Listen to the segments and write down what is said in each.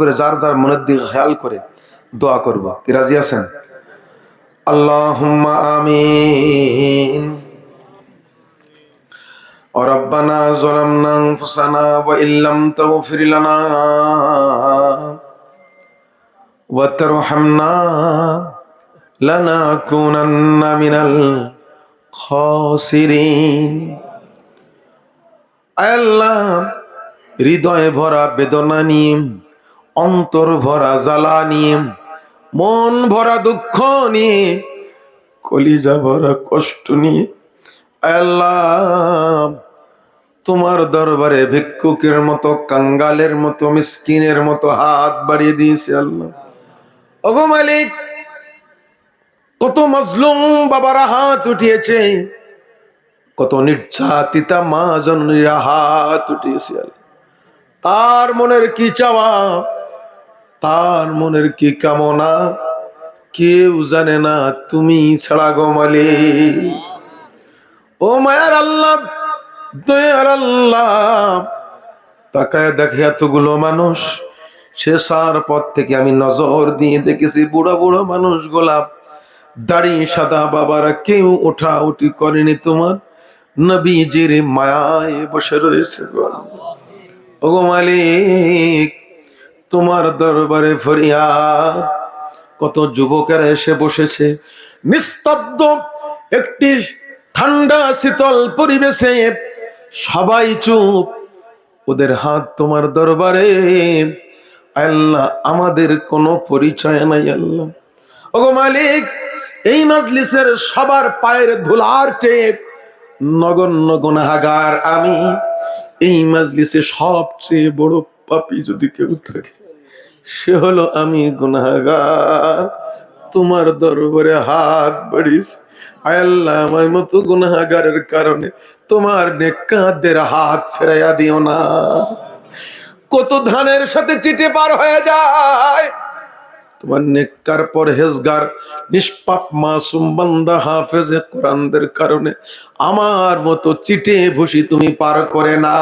করে যার যার মনের দিকে খেয়াল করে দোয়া করব কি রাজি আছেন আল্লাহুম্মা আমিন ربنا ظلمنا انفسنا وان لم تغفر لنا وترحمنا لنكونن من الخاسرين আয় আল্লাহ হৃদয়ে ভরা বেদনা নিয়ে অন্তর ভরা জ্বালা নিয়ে, মন ভরা দুঃখ নিয়ে, কলিজা ভরা কষ্ট নিয়ে, আল্লাহ, তোমার দরবারে ভিক্ষুকের মতো, কাঙ্গালের মতো, মিসকিনের মতো হাত বাড়িয়ে দিয়েছে আল্লাহ ওগো মালিক, কত মজলুম বাবারা হাত উঠিয়েছে, কত নির্যাতিতা মা জননীরা হাত উঠিয়েছে। তার মনের কি চাওয়া তার মনের কি কামনা? কেউ জানে না তুমি ছাড়া গো মালিক। ও মায়ার আল্লাহ, দয়ার আল্লাহ, তাকায় দেখে এতগুলো মানুষ শেষার পর থেকে আমি নজর দিয়ে দেখেছি বুড়ো বুড়ো মানুষ গোলাপ। দাড়ি সাদা বাবারা কেউ ওঠা উঠি করেনি তোমার। নবীজির মায়ায় বসে রয়েছে ওগো মালিক তোমার দরবারে ফরিয়াদ। কত যুবকেরা এসে বসেছে। নিস্তব্ধ একটি ঠান্ডা শীতল পরিবেশে সবাই চুপ। ওদের হাত তোমার দরবারে। আল্লাহ, আমাদের কোনো পরিচয় নাই আল্লাহ। ওগো মালিক, এই মাজলিসের সবার পায়ের ধুলার চেয়ে নগণ্য গুনাহাগার আমি। এই মাজলিসে সবচেয়ে বড় পাপি যদি কেউ থাকে। সে হলো আমি গুনাহাগার। তোমার দরবারে হাত বাড়িস। আল্লাহ, আমার মতো গুনাহাগারের কারণে তোমার নেকাদের হাত ফেরাইয়া দিও না। কত ধানের সাথে চিটে পার হয়ে যায়। তোমার নেককার পরহেজগার, নিষ্পাপ মাসুম বান্দা হাফেজে কোরআনদের কারণে আমার মতো চিটে ভুসি তুমি পার করে না।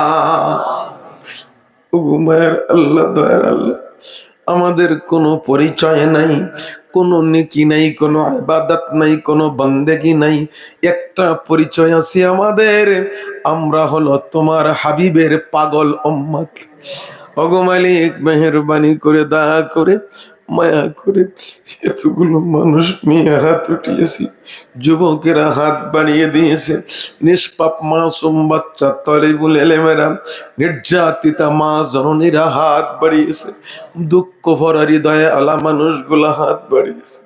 আল্লাহ, দয়ার আল্লাহ। আমাদের কোনো পরিচয় নাই, কোনো নেকি নাই, কোনো আবাদত নাই, কোনো বন্দেগি নাই। একটা পরিচয় আছে আমাদের, আমরা হলো তোমার হাবিবের পাগল অম্মাত ওগো মালিক, মেহরবানি করে দয়া করে মায়া করে এতগুলো মানুষ মেয়ে হাত উঠিয়েছি, যুবকেরা হাত বাড়িয়ে দিয়েছে। নিষ্পাপ মাসুম বাচ্চা তলিবুল এলেমেরা, নির্যাতিতা মা জননীরা হাত বাড়িয়েছে। দুঃখ ভরা হৃদয়ে আলা মানুষগুলা হাত বাড়িয়েছে।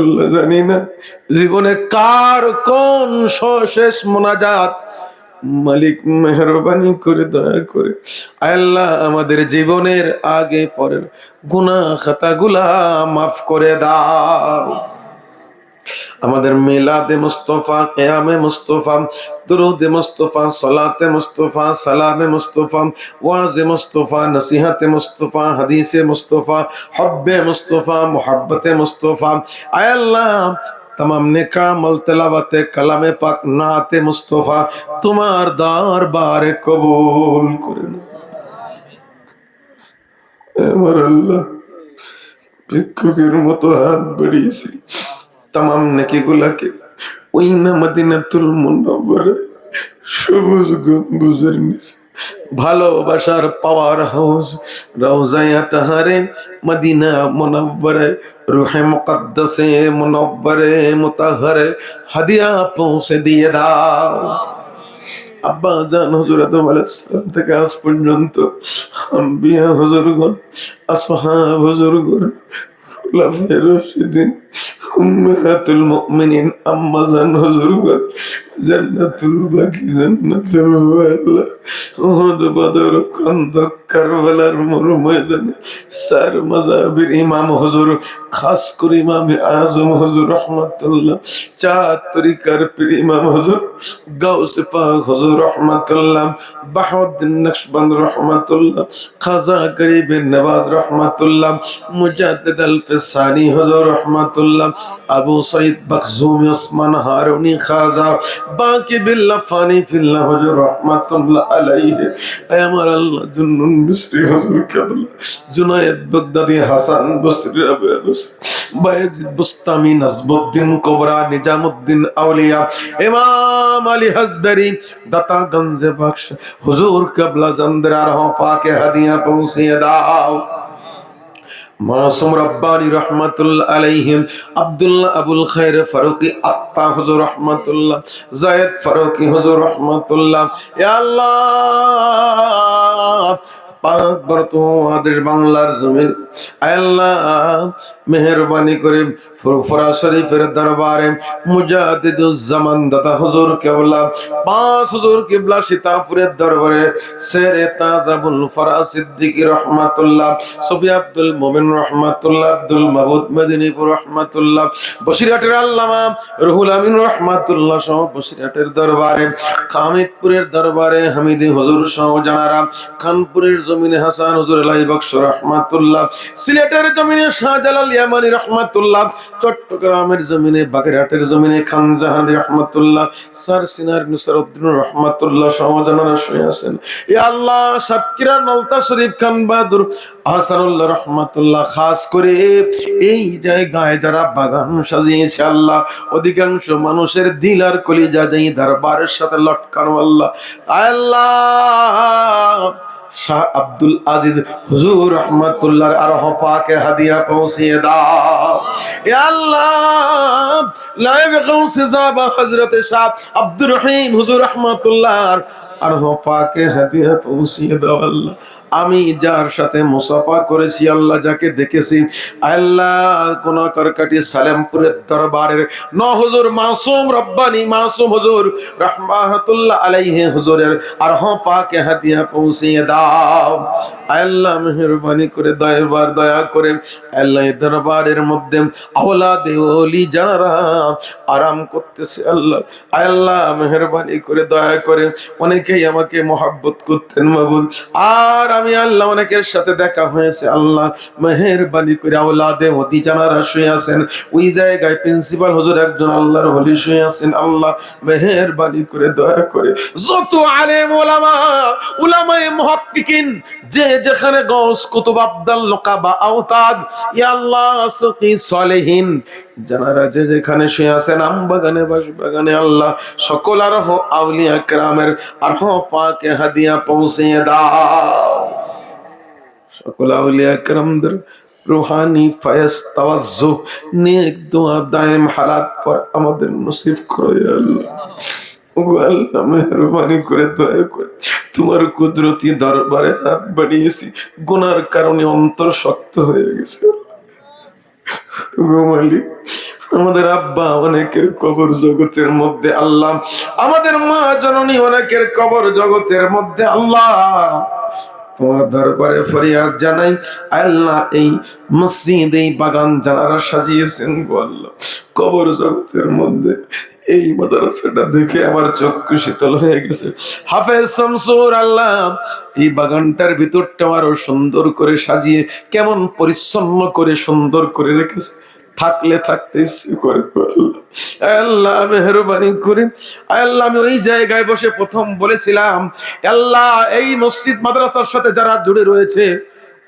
আল্লাহ জানি না, জীবনে কার কোন সশেষ মোনাজাত মালিক মেহরবানি করে, দয়া করে। আল্লাহ আমাদের জীবনের আগে পরের গুনা খাতাগুলা মাফ করে দাও। আমাদের মিলাদে মুস্তফা, কেয়ামে মুস্তফা, দুরুদে মুস্তফা, সলাতে মুস্তফা, সালামে মুস্তফা, ওয়াজে মুস্তফা, নসিহাতে মুস্তফা, হাদিসে মুস্তফা, হব্বে মুস্তফা, মোহাব্বতে মুস্তফা। আয় আল্লাহ तमाम नेका मल तलावते कलामे पाक नाते मुस्तफा তোমার দরবারে কবুল করে নাও। আমার আল্লাহ ভিক্ষুকের মতো হাত বাড়িয়েছি তামাম নেকি গুলাকে ওই না মদিনাতুল মুন্নবরে সবুজ গম্বুজের নিচে ভালোবাসার পাওয়ার হাউস, রওজায়া তাহারে মদিনা মুনব্বরে রুহে মুকদ্দাসে মুনব্বরে মুতাহরে, হাদিয়া পৌঁছে দিয়ে দাও। আব্বা জান, হুজুর আদম আলাইসালাম থেকে আজ পর্যন্ত আম্বিয়া হুজুরগণ, আসহাব হুজুরগণ, খুলাফায়ে রাশিদিন, উম্মাহাতুল মুমিনিন, আম্মা জান হুজুরগণ জান্নাতুল বাকি জান্নাতুল ওয়ালা উহুদ বদর খন্দক কারবালার মরু ময়দানে সার মাযাবির ইমাম হুজুর খাস করে ইমাম আজম হুজুর রহমাতুল্লাহ চার তরিকার পীর ইমাম হুজুর গাউসে পাক হুজুর রহমাতুল্লাহ বাহাউদ্দিন নকশবন্দ রহমাতুল্লাহ খাজা গরিবের নওয়াজ রহমাতুল্লাহ মুজাদ্দিদ আল ফিসানি হুজুর রহমাতুল্লাহ আবু সঈদ মখজুম ওসমান হারুনি খাজা বাকি বিল্লাহ ফানি ফিল্লাহ, হুজুর রহমাতুল্লাহ আলাইহি। আয় আমার আল্লাহ জুন্নুন মিস্ত্রি হুজুর কেবলা। Junaid Baghdadi, Hasan Basri Bayazid Bustami Najmuddin Kubra, Nizamuddin Auliya. ইমাম আলী হাসদারি দাতা গঞ্জে বখশ হুজুর কেবলা জন্দরার হফাকে হাদিয়া পৌঁছিয়ে দাও। মাসুম রব্বানি রহমাতুল্লাহ আলাইহিম, আব্দুল্লাহ আবুল খায়র ফারুকি আত্তা হুজুর রহমাতুল্লাহ, জায়েদ ফারুকি হুজুর রহমাতুল্লাহ। আল্লাহ পাক বাংলার আল্লাহ মেহরবানি করে ফুরফুরা শরীফের দরবারে মুজাহিদুজ্জামান দাদা হুজুর কেবলা, পাঁচ হুজুর কিবলা সীতাপুরের দরবারে শেরে তাজাবুল ফরা সিদ্দিকী রহমাতুল্লাহ, সফি আব্দুল মোমিন রহমাতুল্লাহ, আব্দুল মেদিনীপুর রহমাতুল্লাহ, বসিরহাটের আল্লামা রুহুল আমিন রহমাতুল্লাহ সহ বসিরহাটের দরবারে, কামিদপুরের দরবারে হামিদি হুজুর সহ জানারা, খানপুরের জমিনে হাসান হুজুর লাই বক্স, রহমাতুল্লাহ। সিলেটের জমিনে শাহজালাল ইয়ামানি, রহমাতুল্লাহ। চট্টগ্রামের জমিনে, বাগেরহাটের জমিনে খান জাহান রহমাতুল্লাহ। সার সিনার নুসারউদ্দিন, রহমাতুল্লাহ সমাজানারা শুয়ে আছেন। এ আল্লাহ, সাতক্ষীরা, নলতা শরীফ, খান বাহাদুর, হাসানুল্লাহ, রহমাতুল্লাহ। খাস করে এই জায়গায় যারা বাগান সাজিয়েছে আল্লাহ, অধিকাংশ মানুষের দিল আর কলিজা যাই দরবারের সাথে লটকানো আল্লাহ। আল্লাহ! শাহ আব্দুল আজিজ হুজুর রহমতুল্লাহ আর হপাকে হাদিয়া পৌঁছিয়ে দাও। আল্লাহ লাইভ গৌসে যাবা হযরতে শাহ আব্দুর রহিম হুজুর রহমতুল্লাহ আর হপাকে হাদিয়া পৌঁছিয়ে দাও আল্লাহ। আমি যার সাথে মুসাফা করেছি, আল্লাহ যাকে দেখেছি, আল্লাহ কোন করকাটি সালেমপুরের দরবারের ন হুজুর মাসুম রব্বানি, মাসুম হুজুর রহমাতুল্লাহ আলাইহি হুজুরের আর হ পাকে হাতিয়া পৌঁছিয়ে দাও। আল্লাহ মেহরবানি করে, দয়াবার দয়া করে, আল্লাহ দরবারের মধ্যে আওলাদে ওলি যারা আরাম করতেছে, আল্লাহ আল্লাহ মেহরবানি করে, দয়া করে, অনেকেই আমাকে মহাব্বত করতেন মাবুদ। আর আল্লাহ অনেকের সাথে দেখা হয়েছে। আল্লাহ মেহরবানি করে আওলাদে মতি জানারা শুয়ে আছেন। ওই জায়গায় প্রিন্সিপাল হুজুর একজন আল্লাহর হলি শুয়ে আছেন। আল্লাহ মেহরবানি করে দয়া করে যত আলেম ওলামা, উলামায়ে মুহাক্কিকিন, যে যেখানে গৌস কুতুব, আব্দাল লোকাবা আওতাদ, ইয়া আল্লাহ সকি সলেহিন যারা যে যেখানে শুয়ে আছেন আম বাগানে বাস বাগানে আল্লাহ সকল আর আউলিয়া কেরামের আর ফাকে হাদিয়া পৌঁছিয়ে দাও। আমাদের নসিব করো মেহরবানি করে, দয়া করে তোমার কুদরতি দরবারে হাত বাড়িয়েছি। গুনার কারণে অন্তর শক্ত হয়ে গেছে। আমাদের আব্বা অনেকের কবর জগতের মধ্যে আল্লাহ। আমাদের মা জননী অনেকের কবর জগতের মধ্যে আল্লাহ। দরবারে ফরিয়াদ জানাই। আল্লাহ এই মসজিদ এই বাগান যারা সাজিয়েছেন গো কবর জগতের মধ্যে এই মাদ্রাসাটা দেখে আমার চক্ষু শীতল হয়ে গেছে। হাফেজ শামসুর আল্লাহ, এই বাগানটার ভিতরটা আরও সুন্দর করে সাজিয়ে, কেমন পরিচ্ছন্ন করে সুন্দর করে রেখেছে। থাকলে থাকতে করে আল্লাহ আল্লাহ, মেহরবানি করে। আল্লাহ, আমি ওই জায়গায় বসে প্রথম বলেছিলাম আল্লাহ, এই মসজিদ মাদ্রাসার সাথে যারা জুড়ে রয়েছে,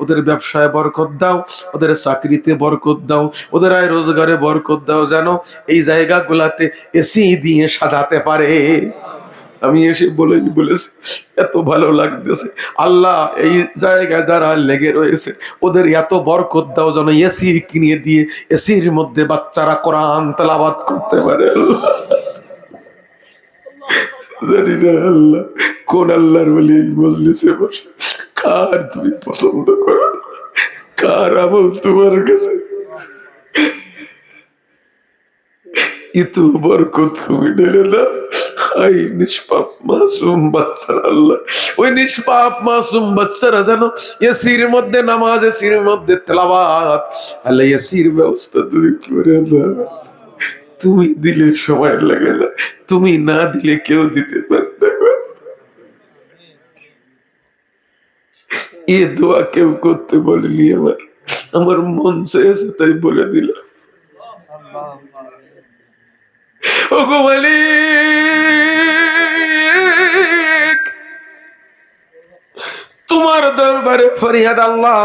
ওদের ব্যবসায় বরকত দাও, ওদের চাকরিতে বরকত দাও, ওদের আয় রোজগারে বরকত দাও, যেন এই জায়গাগুলাতে এসি দিয়ে সাজাতে পারে। আমি এসে বলেই বলেছি, এত ভালো লাগতেছে। আল্লাহ এই জায়গায় যারা লেগে রয়েছে, ওদের এত বরকত দাও যেন এসি কিনে দিয়ে এসির মধ্যে বাচ্চারা কোরআন তেলাবাদ করতে পারে। জানি না আল্লাহ, কোন আল্লাহর বলি এই মজলিসে বসে, কার তুমি পছন্দ করো কার আমল তোমার কাছে? ইতু বরকত তুমি ঢেলে দাও। হাই নিষ্পাপ মাসুম বাচ্চারা, আল্লাহ। ওই নিষ্পাপ মাসুম বাচ্চারা যেন এসির মধ্যে নামাজ এসির মধ্যে তেলাবাত আল্লাহ এসির ব্যবস্থা তুমি করে দাও। তুমি দিলে সময় লাগে না, তুমি না দিলে কেউ দিতে পারে না। এ দোয়া কেউ করতে বলেনি আমার। আমার মন চেয়েছে, তাই বলে দিলাম। ওগো মালিক! তোমার দরবারে ফরিয়াদ আল্লাহ।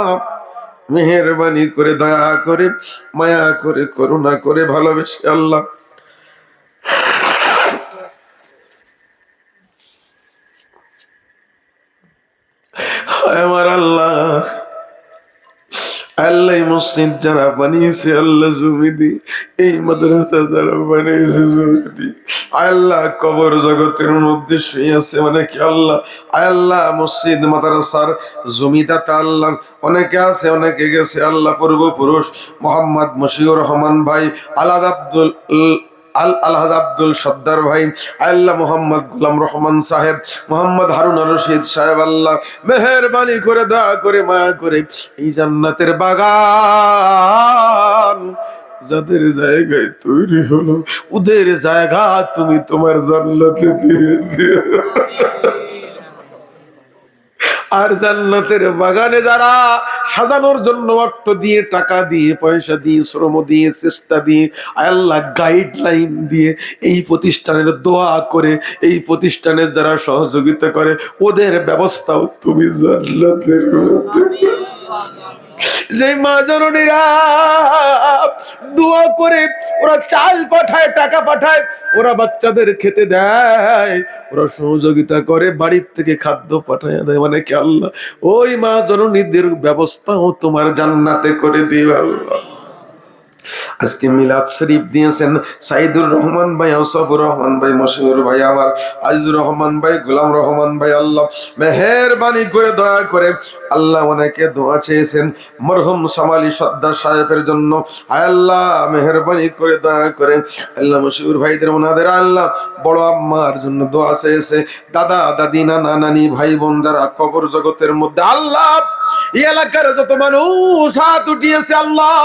মেহরবানি করে, দয়া করে, মায়া করে, করুণা করে ভালোবেসে আল্লাহ। আমার আল্লাহ। আল্লাহ মসজিদ যারা বানিয়েছে, আল্লাহ জমিদি এই মাদ্রাসা যারা বানিয়েছে জমিদি আল্লাহ কবর জগতের মধ্যে শুয়ে আছে অনেকে আল্লাহ আল্লাহ মসজিদ মাদ্রাসার জমিদাতা আল্লাহ। অনেকে আছে, অনেকে গেছে, আল্লাহ পূর্বপুরুষ মোহাম্মদ মশিউর রহমান ভাই, আলাদ আব্দুল আল আলহাজ আব্দুল সদ্দার ভাই আল্লাহ মোহাম্মদ গুলাম রহমান সাহেব, মোহাম্মদ হারুন রশিদ সাহেব, আল্লাহ মেহরবানি করে, দয়া করে, মায়া করে, এই জান্নাতের বাগান যাদের জায়গায় তৈরি হলো, ওদের জায়গা তুমি তোমার জান্নাতে দিয়ে দিও। আর জান্নাতের বাগানে যারা সাজানোর জন্য অর্থ দিয়ে, টাকা দিয়ে, পয়সা দিয়ে, শ্রম দিয়ে, চেষ্টা দিয়ে, আল্লাহ গাইডলাইন দিয়ে এই প্রতিষ্ঠানের দোয়া করে, এই প্রতিষ্ঠানের যারা সহযোগিতা করে, ওদের ব্যবস্থাও তুমি জান্নাতের মধ্যে যে মা জননীরা দোয়া করে ওরা চাল পাঠায়, টাকা পাঠায়, ওরা বাচ্চাদের খেতে দেয়, ওরা সহযোগিতা করে, বাড়ির থেকে খাদ্য পাঠায় দেয় মানে কি আল্লাহ? ওই মা জননীদের ব্যবস্থাও তোমার জান্নাতে করে দিও আল্লাহ। আজকে মিলাদ শরীফ দিয়েছেন সাইদুর রহমান ভাই, আউসাফুর রহমান ভাই, মশিউর ভাই, আমার আজিজুর রহমান ভাই, গোলাম রহমান ভাই, আল্লাহ মেহেরবানি করে, দয়া করে আল্লাহ অনেকে দোয়া চেয়েছেন। মরহুম সামালি সর্দার সাহেবের জন্য। আয় আল্লাহ, মেহরবানি করে, দয়া করে আল্লাহ মশিউর ভাইদের, ওনাদের আল্লাহ বড় আম্মার জন্য দোয়া চেয়েছে। দাদা, দাদি, নানা, নানি, ভাই, বোন যারা কবর জগতের মধ্যে, আল্লাহ এই এলাকার যত মানুষ হাত উঠিয়েছে, আল্লাহ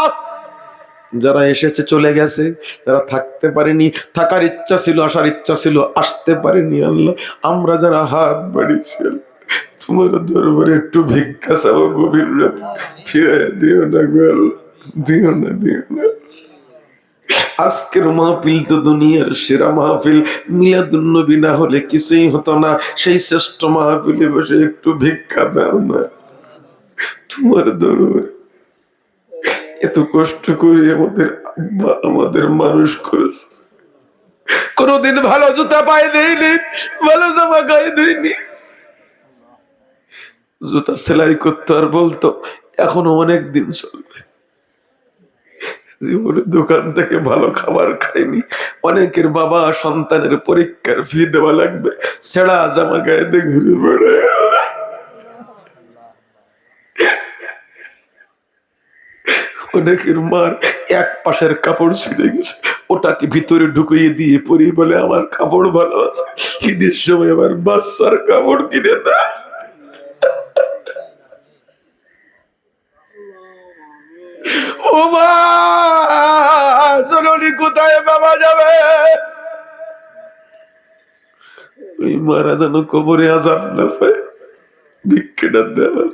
যারা এসেছে চলে গেছে, যারা থাকতে পারেনি, থাকার ইচ্ছা ছিল, আসার ইচ্ছা ছিল, আসতে পারেনি আল্লাহ। আমরা যারা হাত বাড়িয়েছি তোমার দরবারে একটু ভিক্ষা চাবো, গভীর ফিরে দিও না গো দিও না দিও না। আজকের মাহফিল তো দুনিয়ার সেরা মাহফিল। মিলাদুন্নবী না হলে কিছুই হতো না। সেই শ্রেষ্ঠ মাহফিলে বসে একটু ভিক্ষা দাও না। তোমার দরবারে এত কষ্ট করে আমাদের আমাদের মানুষ করেছে। কোনদিন ভালো জুতা পায়ে দেয়নি, ভালো জামা গায়ে দেয়নি। জুতা সেলাই করতো আর বলতো, এখনও অনেক দিন চলবে। জীবনে দোকান থেকে ভালো খাবার খায়নি অনেকের বাবা সন্তানের পরীক্ষার ফি দেওয়া লাগবে, ছেঁড়া জামা গায়ে ঘুরে বেড়ায়। অনেকের মার এক পাশের কাপড় ছিঁড়ে গেছে। ওটাকে ভিতরে ঢুকিয়ে দিয়ে পরি বলে আমার কাপড় ভালো আছে। ঈদের সময় আমার বাচ্চার কাপড় কিনে দেয় কোথায়? বাবা যাবে। ওই মারা যেন কবরে আজাব না পায়। ভিক্ষেটা দেওয়া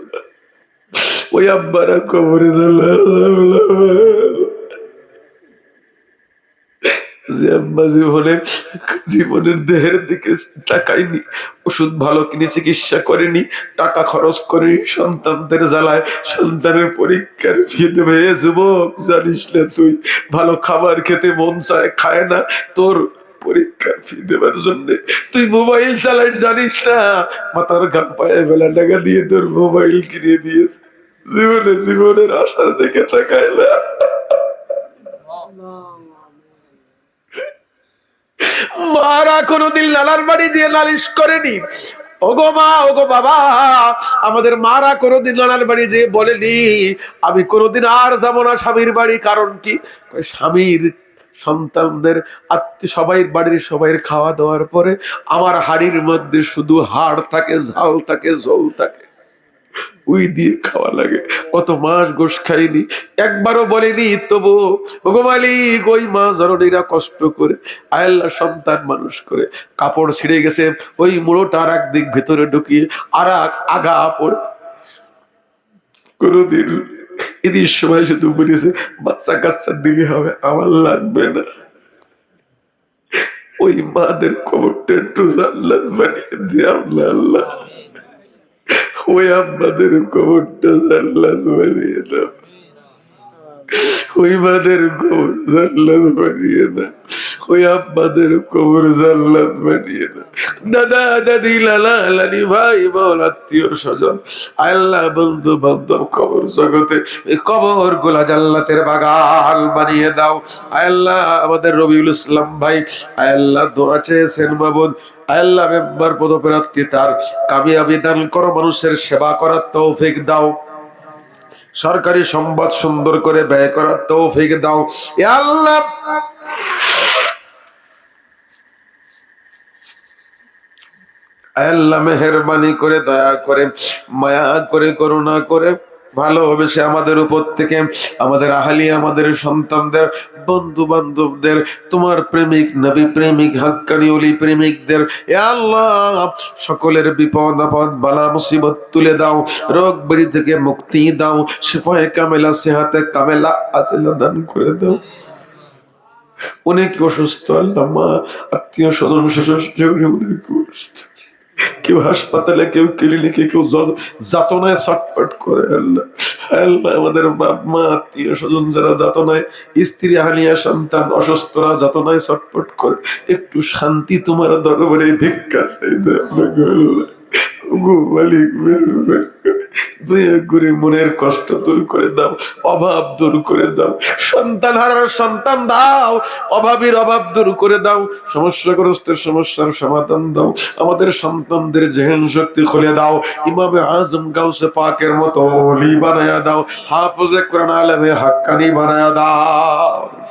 ওই আব্বারা কবরে যে জীবনের দেহের দিকে তাকায়নি ওষুধ ভালো কিনে চিকিৎসা করেনি, টাকা খরচ করেনি, সন্তানদের জ্বালায় সন্তানের পরীক্ষার ফি দেবে। যুবক, জানিস না তুই, ভালো খাবার খেতে মন চায়, খায় না, তোর পরীক্ষার ফি দেওয়ার জন্য। তুই মোবাইল চালাই জানিস না, মাথার ঘাম পায়ে বেলা টাকা দিয়ে তোর মোবাইল কিনে দিয়েছে। জীবনে, জীবনের আশার দিকে তাকায় না মারা কোনোদিন লালার বাড়ি দিয়ে নালিশ করেনি। ওগো মা, ওগো বাবা, আমাদের মারা কোনোদিন নানার বাড়ি যেয়ে বলেনি, আমি কোনোদিন আর যাব না স্বামীর বাড়ি, কারণ কি? স্বামীর সন্তানদের আত্মীয় সবাই বাড়ির সবাই খাওয়া দাওয়ার পরে আমার হাড়ির মধ্যে শুধু হাড় থাকে, ঝাল থাকে, ঝোল থাকে। ওই দিয়ে খাওয়া লাগে। কত মাস গোস খাইনি, একবারও বলেনি, তবু ভগবালিক ওই মা জননীরা কষ্ট করে আয়াল্লা সন্তান মানুষ করে, কাপড় ছিঁড়ে গেছে, ওই মুড়োটা আর দিক ভেতরে ঢুকিয়ে আর এক আগা পড়ে। কোনদিন ঈদের সময় শুধু বলেছে, বাচ্চা কাচ্চা দিলে হবে, আমার লাগবে না। ওই মাদের খবরটা একটু জানলাম বানিয়ে দিয়ে আল্লাহ আল্লাহ। ওই আব্বাদের কবরটা জান্নাত বানিয়ে দাও। ওই মাদের কবর জান্নাত বানিয়ে দাও। ওই আব্বাদের কবর জান্নাত বানিয়ে দাও দাদা, দাদি, লালা, লালি ভাই, বোন, আত্মীয় স্বজন, আল্লাহ বন্ধু বান্ধব কবর জগতে কবর গোলা জান্নাতের বাগান বানিয়ে দাও। আল্লাহ আমাদের রবিউল ইসলাম ভাই, আল্লাহ দোয়া চেয়েছেন বাবুদ আল্লাহ মেম্বার পদপ্রার্থী তার কামিয়াবি দান করো, মানুষের সেবা করার তৌফিক দাও। সরকারি সম্পদ সুন্দর করে ব্যয় করার তৌফিক দাও। আল্লাহ আল্লাহ মেহরবানি করে দয়া করে মায়া করে করুণা করে ভালোবেসে আমাদের উপর থেকে আমাদের আহালি আমাদের সন্তানদের বন্ধু বান্ধবদের তোমার প্রেমিক নবী প্রেমিক হাক্কানি অলি প্রেমিকদের আল্লাহ সকলের বিপদ আপদ বালা মুসিবত তুলে দাও রোগ বেরি থেকে মুক্তি দাও শিফায়ে কামেলা সেহাতে কামেলা আজিলা দান করে দাও অনেক অসুস্থ আল্লাহ মা আত্মীয় স্বজন শ্বশুর অনেক অসুস্থ কেউ হাসপাতালে, কেউ ক্লিনিকে, কেউ যাতনায় ছটপট করে, আল্লাহ আল্লাহ, আমাদের বাপ, মা, আত্মীয় স্বজন যারা যাতনায়, স্ত্রী হানিয়া সন্তান, অসুস্থরা যাতনায় ছটপট করে, একটু শান্তি তোমার দরবারে ভিক্ষা চাইতে আল্লাহ। মনের কষ্ট দূর করে দাও, অভাব দূর করে দাও। সন্তান হারার সন্তান দাও, অভাবীর অভাব দূর করে দাও, সমস্যাগ্রস্তের সমস্যার সমাধান দাও, আমাদের সন্তানদের জেহেন শক্তি খুলে দাও, ইমামে আজম গাউসে পাকের মতো অলি বানায়া দাও, হাফজে কোরআন আলমে হাক্কানি বানায়া দাও।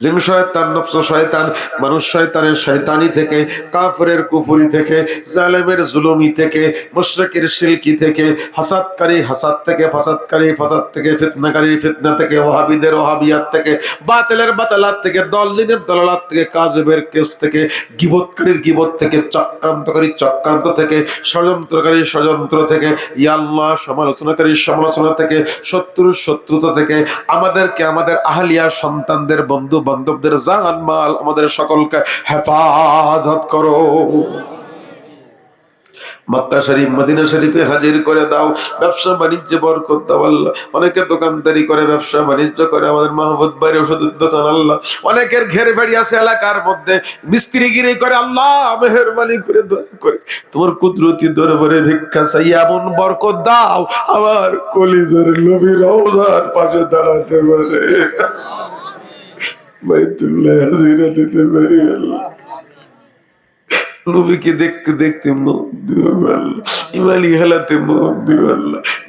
জিন শয়তান, নফস শয়তান, মানুষ শয়তানের শয়তানি থেকে কাফরের কুফুরি থেকে, জালেমের জুলুমি থেকে, মুশরিকের শিলকি থেকে, হাসাদকারী হাসাদ থেকে, ফাসাদকারী ফাসাদ থেকে ফিতনাকারীর ফিতনা থেকে, ওহাবিদের ওহাবিয়াত থেকে, বাতিলের বাতালাত থেকে দলদিনের দলালাত থেকে, কাজবের কেস থেকে, গিবতকারীর গিবত থেকে, চক্রান্তকারী চক্রান্ত থেকে, ষড়যন্ত্রকারীর ষড়যন্ত্র থেকে ইয়াল্লাহ সমালোচনাকারীর সমালোচনা থেকে, শত্রুর শত্রুতা থেকে, আমাদেরকে আমাদের আহলিয়া সন্তানদের বন্ধু বান্ধবদের জান মাল আমাদের সকলকে হেফাজত করো। মক্কা শরীফ, মদিনা শরীফে হাজির করে দাও, ব্যবসা বাণিজ্যে বরকত দাও আল্লাহ। অনেকে দোকানদারি করে, ব্যবসা বাণিজ্য করে, আমাদের মাহবুদ বাইরে ওষুধের দোকান আল্লাহ। অনেকের ঘের বাড়ি আছে এলাকার মধ্যে মিস্ত্রিগিরি করে, আল্লাহ মেহরবানি করে, দয়া করে তোমার কুদরতি দরবারে ভিক্ষা চাই, এমন বরকত দাও, আমার কলিজার রওজার পাশে দাঁড়াতে পারে। বাইতুল্লাহ হাজিরা দিতে পারি আল্লাহ নবীকে দেখতে দেখতে দিও হেলাতে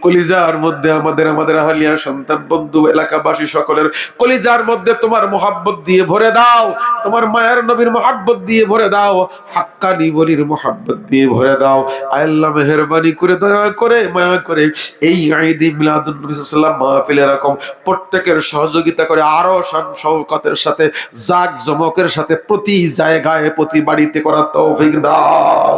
কলিজার মধ্যে আমাদের আমাদের আহালিয়া সন্তান, বন্ধু, এলাকাবাসী সকলের কলিজার মধ্যে তোমার মোহাব্বত দিয়ে ভরে দাও, তোমার মায়ের নবীর মোহাব্বত দিয়ে ভরে দাও, হাক্কানি বলির মোহাব্বত দিয়ে ভরে দাও। আল্লাহ, মেহরবানি করে, দয়া করে, মায়া করে, এই ঈদ মিলাদুন নবী সাল্লাল্লাহু মাহফিল এরকম প্রত্যেকের সহযোগিতা করে, আরও শান সাথে জাক জমকের সাথে প্রতি জায়গায়, প্রতি বাড়িতে করার তৌফিক দাও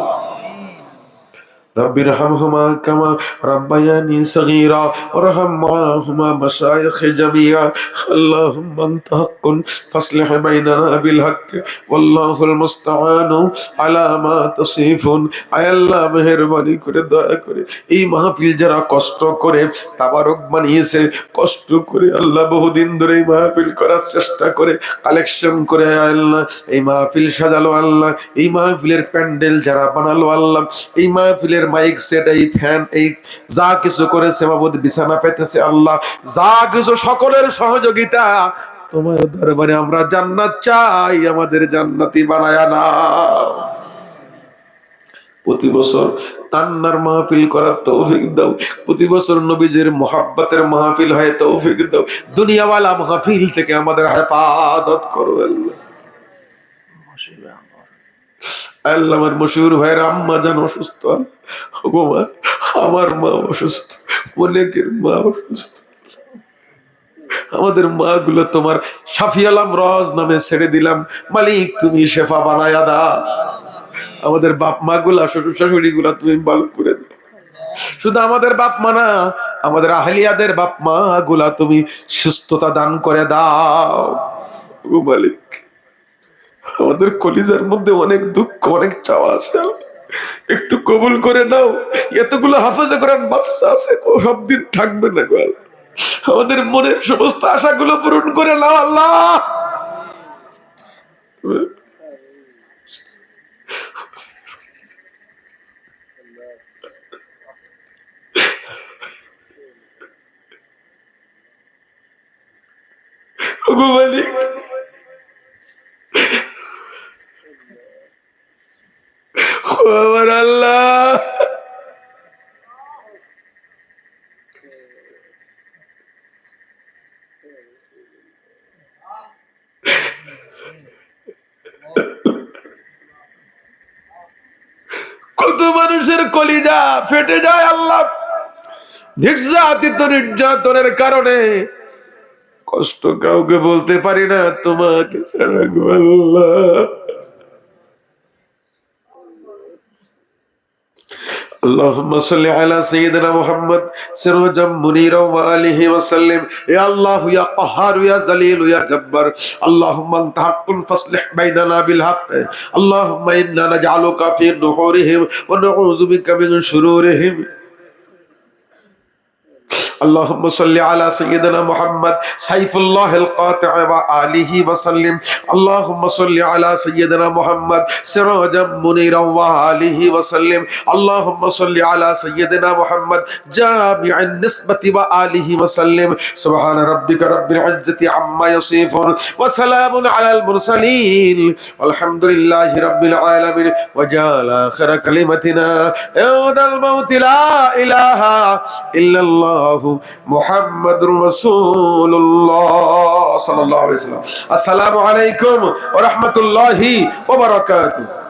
رب ارحمهما كما ربياني صغيرا وارحم معهما مشايخ جميعا اللهم انت حق فاصلح بيننا بالحق والله المستعان على ما تصفون আয় আল্লাহ মেহেরবানি করে দয়া করে এই মাহফিল যারা কষ্ট করে তাবারক বানিয়েছে কষ্ট করে আল্লাহ বহুদিন ধরে এই মাহফিল করার চেষ্টা করে কালেকশন করে আয় আল্লাহ এই মাহফিল সাজালো আল্লাহ এই মাহফিলের প্যান্ডেল যারা বানালো আল্লাহ এই মাহফিলের মাইক সেট এই ফ্যান এই যা কিছু করেছে বাবুদ বিছানা পেতেছে আল্লাহ। যা কিছু সকলের সহযোগিতা। তোমার দরবারে আমরা জান্নাত চাই, আমাদের জান্নাতি বানায়া না প্রতি বছর কান্নার মাহফিল করার তৌফিক দাও। প্রতি বছর নবীজের মোহাব্বতের মাহফিল হয়, তৌফিক দাও। দুনিয়াওয়ালা মাহফিল থেকে আমাদের হেফাজত করো আল্লাহ। আল্লাহ আমার মশহুর ভাইয়ের আম্মা জান অসুস্থ। মা, আমার মা অসুস্থ, অনেকের মা অসুস্থ। আমাদের মা গুলো তোমার সাফি আলাম রজ নামে ছেড়ে দিলাম। মালিক, তুমি শেফা বানায়া দা আমাদের বাপ মা গুলা শ্বশুর শাশুড়ি গুলা তুমি ভালো করে দাও। শুধু আমাদের বাপ মা না, আমাদের আহলিয়াদের বাপ মা গুলা তুমি সুস্থতা দান করে দাও। ও মালিক। আমাদের কলিজার মধ্যে অনেক দুঃখ, অনেক চাওয়া আছে। একটু কবুল করে নাও। এতগুলো হাফেজে করেন বাচ্চা আছে, সব দিন থাকবে না গো আমাদের মনের সমস্ত আশাগুলো পূরণ করে নাও আল্লাহ। মালিক ও আমার আল্লাহ। কত মানুষের কলিজা ফেটে যায় আল্লাহ। নির্যাতিত নির্যাতনের কারণে কষ্ট কাউকে বলতে পারি না, তোমাকে ছাড়া আল্লাহ اللهم صل على سيدنا محمد سراجا منيرا وآله وسلم. يا الله يا قهار يا ذليل يا جبار. اللهم أنت حق فاصلح بيننا بالحق. اللهم إنا نجعلك في نحورهم ونعوذ بك من شرورهم. اللهم صل على سيدنا محمد سيف الله القاطع وآله وسلم. اللهم صل على سيدنا محمد سراجا منيرا وآله وسلم. اللهم صل على سيدنا محمد جامع النسبة وآله وسلم. سبحان ربك رب العزة عما يصفون وسلام على المرسلين. والحمد لله رب العالمين. وجعل آخر كلمتنا يوم الموت لا إله إلا الله. মোহাম্মদুর রাসূলুল্লাহ সাল্লাল্লাহু আলাইহি ওয়াসাল্লাম। আসসালামু আলাইকুম ওয়া রাহমাতুল্লাহি ওয়া বারাকাতুহু।